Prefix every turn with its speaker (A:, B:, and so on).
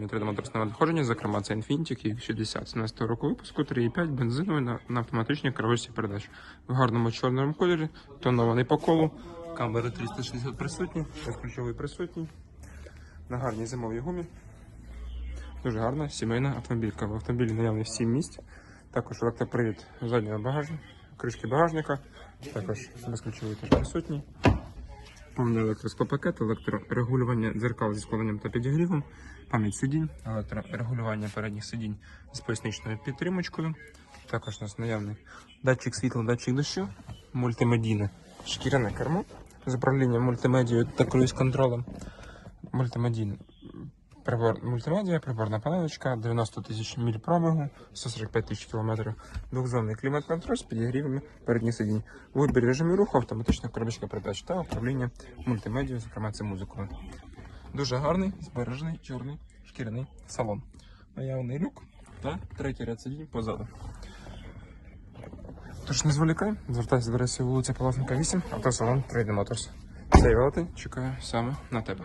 A: 3D надходження, зокрема це Infiniti Q60 17 року випуску, 3,5 бензиновий на, на автоматичній коробочці передач. В гарному чорному кольорі, тонований по колу, камери 360 присутні, безключовий присутній, на гарній зимовій гумі. Дуже гарна сімейна автомобілька. В автомобілі наявні 7 місць, також електропривід заднього багажу, кришки багажника, також безключовий теж присутній. Повний електроскопакет, електрорегулювання дзеркал зі складенням та підігрівом, пам'ять сидінь, електрорегулювання передніх сидінь з поясничною підтримочкою. Також у нас наявний датчик світла, датчик дощу, мультимедійне шкіряне кермо з управлінням мультимедією та круїз-контролем. Мультимедійне прибор, мультимедіа, приборна панелочка, 90 тисяч міль пробігу, 145 тисяч кілометрів, двохзонний клімат-контроль з підігрівами передніх сидінь, вибір режимів руху, автоматична коробочка передач та управління мультимедією, зокрема це музикою. Дуже гарний, збережений, чорний, шкіряний салон. Наявний люк та третій ряд сидінь позаду. Тож не зволікай, звертайся до адреси вулиця Палазника 8, автосалон Trade Motors. Цей велетень чекає саме на тебе.